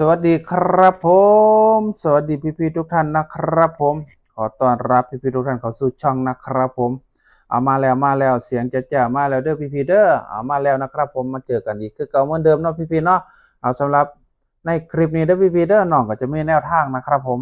สวัสดีครับผม สวัสดีพี่ๆทุกท่านนะครับผม ขอต้อนรับพี่ๆทุกท่านเข้าสู่ช่องนะครับผม เอามาแล้วมาแล้วเสียงจะจ้ามาแล้วเด้อพี่ๆเด้อเอามาแล้วนะครับผมมาเจอกันอีกคือเก่าเหมือนเดิมเนาะพี่ๆเนาะเอาสำหรับในคลิปนี้เด้อพี่ๆเด้อน้องก็จะมีแนวทางนะครับผม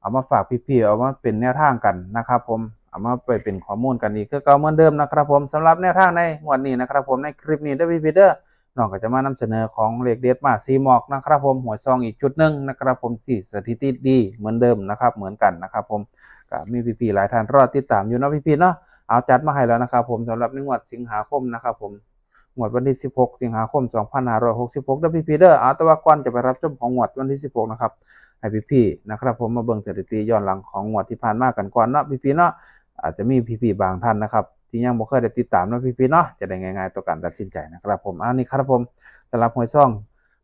เอามาฝากพี่ๆเอามาเป็นแนวทางกันนะครับผมเอามาไปเป็นข้อมูลกันอีกคือเก่าเหมือนเดิมนะครับผมสำหรับแนวทางในงวันนี้นะครับผมในคลิปนี้เด้อพี่ๆเด้อ น้องก็จะมานำเสนอของเลขเด็ดมาซีหมอกนะครับผมหัวซองอีกชุดหนึ่งนะครับผมที่สถิติดีเหมือนเดิมนะครับเหมือนกันนะครับผมก็มีพี่ๆหลายท่านรอติดตามอยู่นะพี่ๆเนาะเอาจัดมาให้แล้วนะครับผมสำหรับในงวดสิงหาคมนะครับผมงวดวันที่ 16 สิงหาคม 2566ด้อพี่ๆเด้อเอาตว่าก่อนจะไปรับชมของงวดวันที่ 16 นะครับให้พี่ๆนะครับผมมาเบิ่งสถิติย้อนหลังของงวดที่ผ่านมากันก่อนเนาะพี่ๆเนาะอาจจะมีพี่ๆบางท่านนะครับ ที่ยังบ่เคยได้ติดตามนะพี่ๆเนาะจะได้ง่ายๆต่อการตัดสินใจนะครับผมอันนี้ครับผมสำหรับหวยช่อง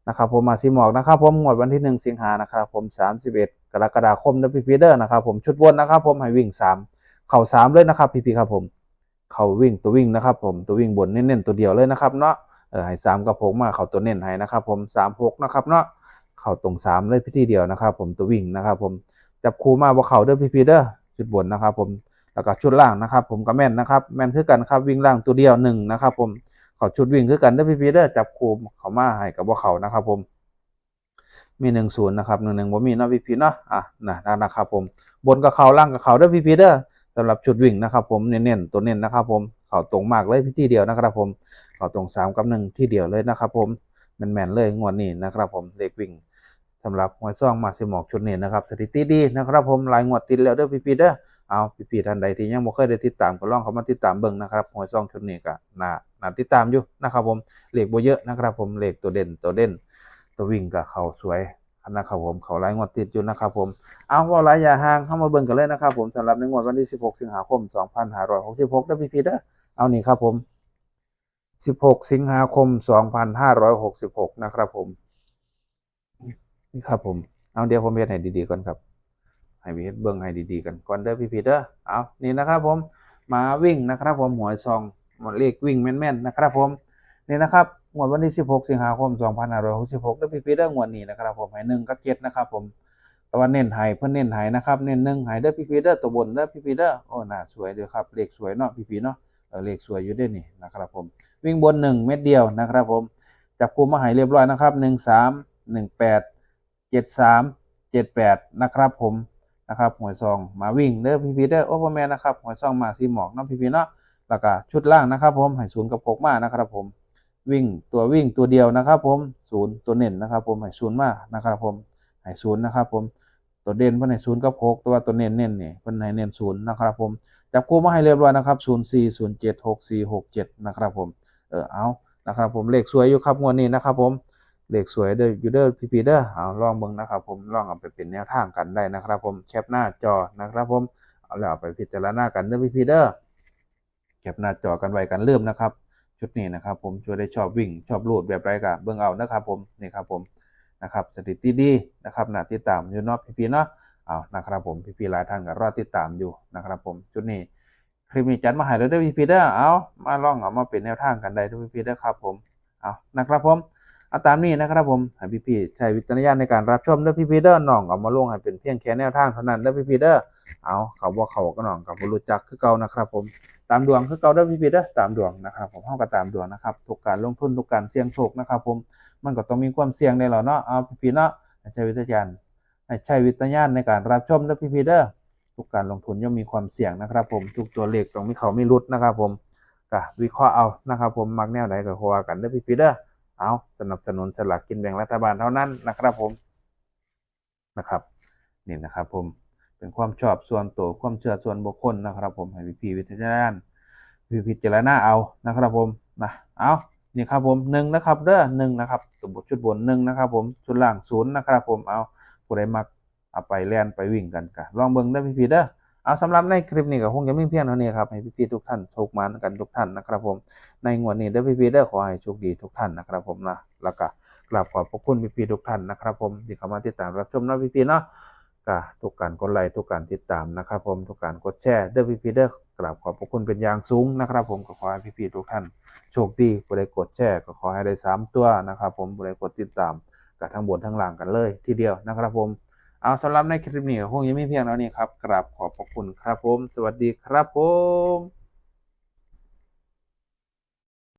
นะครับผมมาซีหมอกนะครับผมงวดวันที่ 1 สิงหานะครับผม 31 กรกฎาคมเด้อพี่ๆเด้อนะครับผมชุดวนนะครับผมให้วิ่ง 3 เข่า3เลยนะครับพี่ๆครับผมเข่าวิ่งตัววิ่งนะครับผมตัววิ่งบนเน้นๆตัวเดียวเลยนะครับเนาะเออให้3กับ6มมาเข่าตัวเน้นให้นะครับผม3 6นะครับเนาะเข่าตรง 3 เลยพี่ที่เดียวนะครับผมตัววิ่งนะครับผมจับคู่มาบ่เข่าเด้อพี่ๆเด้อชุดบนนะครับผม แล้วก็ชุดล่างนะครับ ผมก็แม่นนะครับ แม่นคือกันครับวิ่งล่างตัวเดียวหนึ่งนะครับ ผมขาชุดวิ่งคือกันเด้อพี่พีเด้อจับคูมเขามาให้กับว่าเขานะครับ ผม มีหนึ่งศูนย์นะครับหนึ่งหนึ่งว่ามีเนาะพี่พีเนาะอะนะนะครับ ผมบนกับเขาล่างกับเขาเด้อพี่พีเด้อสำหรับชุดวิ่งนะครับ ผมเน้นๆตัวเน้นนะครับ ผมเขาตรงมากเลยพี่ที่เดียวนะครับ ผมเขาตรงสามกับหนึ่งที่เดียวเลยนะครับ ผมแมนๆเลยงวดนี้นะครับ ผมเลขวิ่งสำหรับหวยซ่องมาสิหมอกชุดเนี้นนะครับ สถิติดีนะครับ ผมหลายงวดติดแล้วเด้อพี่พีเด้อ เอาพี่ๆท่านใดที่ยังบ่เคยได้ติดตามก็ลองเข้ามาติดตามเบิ่งนะครับหวยซองชุดนี้ก็น่าน่าติดตามอยู่นะครับผมเลขบ่เยอะนะครับผมเลขตัวเด่นตัวเด่น ตัววิ่งก็เขาสวยนะครับผมเขาหลายงวดติดอยู่นะครับผมเอาว่าหลายอย่าห่างเข้ามาเบิ่งกันเลยนะครับผมสำหรับในงวดวันที่ 16 สิงหาคม 2566เด้อพี่ๆเด้อเอานี่ครับผม 16 สิงหาคม 2566 นะครับผมนี่ครับผมเอาเดี๋ยวผมเฮ็ดให้ดีๆก่อนครับ ให้พี่เฮ็ดเบิ่งให้ดีๆกันก่อนเด้อพี่พีเด้อเอานี่นะครับผมมาวิ่งนะครับผมหวยซองหมดเลขวิ่งแม่นๆนะครับผมนี่นะครับงวดวันที่ 16 สิงหาคม 2566เด้อพี่พีเด้องวดนี้นะครับผมให้1กับ7นะครับผมแต่ว่าเน้นให้เพิ่นเน้นให้นะครับเน้น1ให้เด้อพี่พีเด้อตัวบนเด้อพี่พีเด้อโอ้น่าสวยเด้อครับเลขสวยเนาะพี่พีเนาะเลขสวยอยู่ด้อนี่นะครับผมวิ่งบน 1 เม็ดเดียวนะครับผมจับกลุ่มมาให้เรียบร้อยนะครับ 13 18 73 78 นะครับผม นะครับหวยซองมาวิ่งเด้อพี่พีเด้อโอ้พ่อแม่นะครับหวยซองมาสีหมอกน้องพี่พีเนาะแล้วก็ชุดล่างนะครับผมให้ศูนย์กับหกมานะครับผมวิ่งตัววิ่งตัวเดียวนะครับผมศูนย์ตัวเน้นนะครับผมให้ศูนย์มานะครับผมให้ศูนย์นะครับผมตัวเด่นเพิ่นให้ศูนย์กับหกตัวตัวเน้นเน้นเนี่เพิ่นให้เน้นศูนย์นะครับผมจับคู่มาให้เรียบร้อยนะครับศูนย์สี่ศูนย์เจ็ดหกสี่หกเจ็ดนะครับผมเออเอานะครับผมเลขสวยอยู่ครับงวดนี้นะครับผม เลขสวยเด้อยูเด้อพี่พีเด้อเอาลองเบิ่งนะครับผมลองเอาไปเป็นแนวทางกันได้นะครับ ผมแคปหน้าจอนะครับ ผมเอาแล้วเอาไปพิจารณากันเด้อพีพีเด้อแคปหน้าจอกันไว้กันเริ่มนะครับชุดนี้นะครับ ผมช่วยได้ชอบวิ่งชอบลูดแบบไรก็เบิ่งเอานะครับ ผมนี่ครับผมนะครับสถิติดีนะครับหน่าติดตามอยู่เนาะพีพีเนาะเอานะครับผมพีพีหลายท่านก็รอติดตามอยู่นะครับ ผมชุดนี้คลิปนี้จัดมาให้เด้อพีพีเด้อเอามาลองเอามาเป็นแนวทางกันได้ทุกพีพีเด้อครับ ผมเอานะครับผม เอาตามนี้นะครับผมให้พี่พี่ๆใช้วิจารณญาณในการรับชมเด้อพี่พี่ๆเด้อน้องเอามาลงให้เป็นเพียงแค่แนวทางเท่านั้นเด้อพี่พี่ๆเด้อเอาเขาบอกเขาก็น้องกับบรู้จักคือเก่านะครับ ผมตามดวงคือเก่าเด้อพี่พี่ๆเด้อตามดวงนะครับ ผมเฮาก็ตามดวงนะครับทุกการลงทุนทุกการเสี่ยงโชคนะครับ ผมมันก็ต้องมีความเสี่ยงในแล้วเนาะเอาพี่พี่ๆเนาะใช้วิจารณญาณให้ใช้วิจารณญาณในการรับชมเด้อพี่พี่ๆเด้อทุกการลงทุนย่อมมีความเสี่ยงนะครับ ผมทุกตัวเลขต้องมีเขามีรุดนะครับ ผมก็วิเคราะห์เอานะครับ ผมมักแนวไหนก็ว่ากันเด้อพี่พี่ๆเด้อ เอาสนับสนุนสลากกินแบ่งรัฐบาลเท่านั้นนะครับผมนะครับนี่นะครับผมเป็นความชอบส่วนตัวความเชื่อส่วนบุคคลนะครับ ผมให้พี่พี่วิทยาานพี่พิจารณาเอานะครับผมนะเอานี่ครับผมหนึ่งนะครับเด้อหนึ่งนะครับตัวบทชุดบนหนึ่งนะครับ ผมชุดล่างศูนย์นะครับ ผมเอาผู้ใดมักเอาไปแล่นไปวิ่งกันกะลองเบิ่งเด้พี่พี่เด้อ เอาสำหรับในคลิปนี้ก็คงจะไมีเพียงเท่านี้ครับ ให้พี่ๆทุกท่านโชคมันกันทุกท่านนะครับผม ในงวดนี้เด้อพี่ๆเด้อขอให้โชคดีทุกท่านนะครับผมนะแล้วก็กราบขอบพระคุณพี่ๆทุกท่านนะครับผมที่เข้ามาติดตามรับชมนะพี่ๆเนาะก็ทุกการกดไลค์ทุกการติดตามนะครับผมทุกการกดแชร์เด้อพี่ๆเด้อกราบขอบพระคุณเป็นอย่างสูงนะครับ ผมก็ขอให้พี่ๆทุกท่านโชคดีผู้ใดกดแชร์ก็ขอให้ได้สามตัวนะครับ ผมผู้ใดกดติดตามกับทั้งบนทั้งล่างกันเลย ทีเดียวนะครับผม เอาสำหรับในคลิปนี้คงยังไม่เพียงเท่านี้ครับกราบขอบพระคุณครับผม สวัสดีครับผม